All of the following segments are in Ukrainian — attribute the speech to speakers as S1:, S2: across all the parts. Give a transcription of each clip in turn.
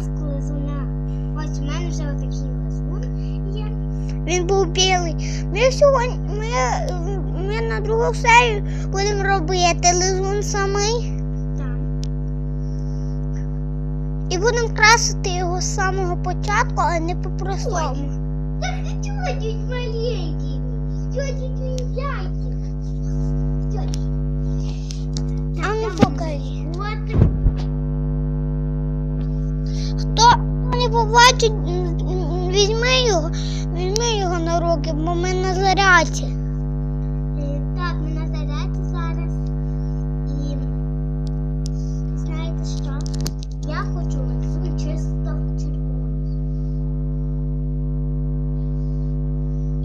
S1: ось лизуна. Ось у мене вже отакий лизун є.
S2: Він був білий. Ми сьогодні ми, ми на другу серію будемо робити лизун самий.
S1: Так.
S2: І будемо красити його з самого початку, а не по простому.
S1: Так маленький, чотіть він зайчик. А ну покажи.
S2: Побачить, візьми його, візьми його на руки, бо ми на зарядці. Е,
S1: Так, ми на зарядці зараз. І знаєте що? Я хочу лису чисто червону.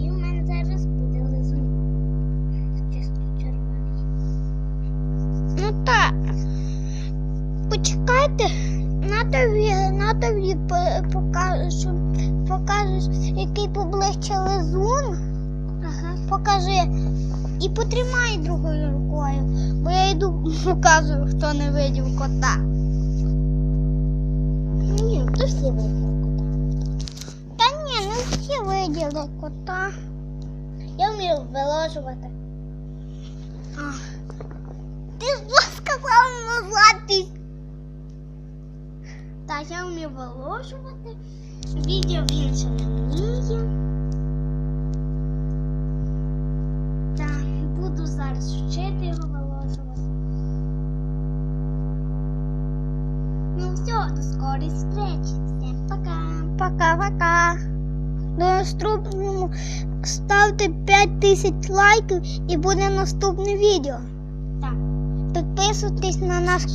S1: І у мене зараз буде лизун чисто червоний.
S2: Ну так. Почекайте, на тобі, на тобі по- покажу, покажеш, який поближче лизун.
S1: Ага.
S2: Покажи. І потримай другою рукою, бо я йду показую, хто не видів кота.
S1: Ні, то всі видно.
S2: Та ні, не всі виділи кота.
S1: Я вмію виложувати. А.
S2: Ти що
S1: Так, я вмію виложувати. Відео він ще не вміє. Так, буду зараз вчити його виложувати. Ну все, до скорої зустрічі. Всім пока.
S2: Пока-пока. До наступному ставте 5 тисяч лайків і буде наступне відео.
S1: Так.
S2: Підписуйтесь на наш канал.